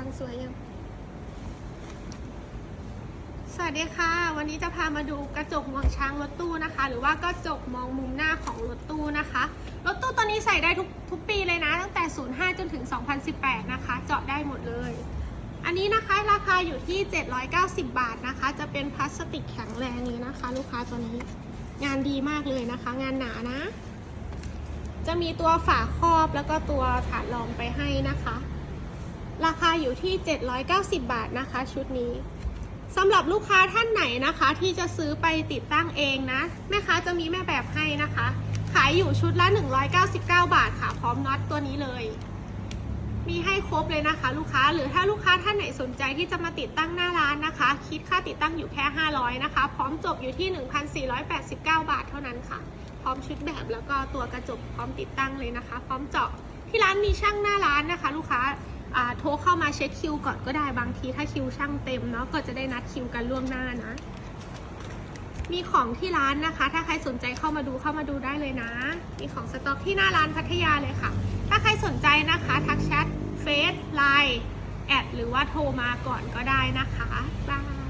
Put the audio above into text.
างสวยยังสวัสดีค่ะ วันนี้จะพามาดูกระจกมองช้างรถตู้นะคะ หรือว่ากระจกมองมุมหน้าของรถตู้นะคะรถตู้ตัวนี้ใส่ได้ทุกทุกปีเลยนะ ตั้งแต่ 05 จนถึง 2018 นะคะ เจาะได้หมดเลย อันนี้นะคะราคาอยู่ที่ 790 บาทนะคะ จะเป็นพลาสติกแข็งแรงเลยนะคะ ลูกค้าตัวนี้งานดีมากเลยนะคะ งานหนานะ จะมีตัวฝาครอบแล้วก็ตัวฐานรองไปให้นะคะ ราคาอยู่ที่ 790 บาทนะคะ ชุดนี้สำหรับลูกค้าท่านไหนนะคะ ที่จะซื้อไปติดตั้งเองนะ แม่ค้าจะมีแม่แบบให้นะคะ ขายอยู่ชุดละ 199 บาทค่ะ พร้อมน็อตตัวนี้เลย มีให้ครบเลยนะคะ ลูกค้าหรือถ้าลูกค้าท่านไหนสนใจที่จะมาติดตั้งหน้าร้านนะคะ คิดค่าติดตั้งอยู่แค่ 500 นะคะ พร้อมจบอยู่ที่ 1,489 บาทเท่านั้นค่ะ พร้อมชุดแบบแล้วก็ตัวกระจกพร้อมติดตั้งเลยนะคะ พร้อมเจาะที่ร้านมีช่างหน้าร้านนะคะ ลูกค้าโทร เช็คคิวก่อนก็ได้บางทีถ้าคิวช่างเต็มเนาะก็จะได้นัดคิวกันล่วงหน้านะ มีของที่ร้านนะคะ ถ้าใครสนใจเข้ามาดูเข้ามาดูได้เลยนะ มีของสต็อกที่หน้าร้านพัทยาเลยค่ะ ถ้าใครสนใจนะคะทักแชทเฟซไลน์แอดหรือว่าโทรมาก่อนก็ได้นะคะบาย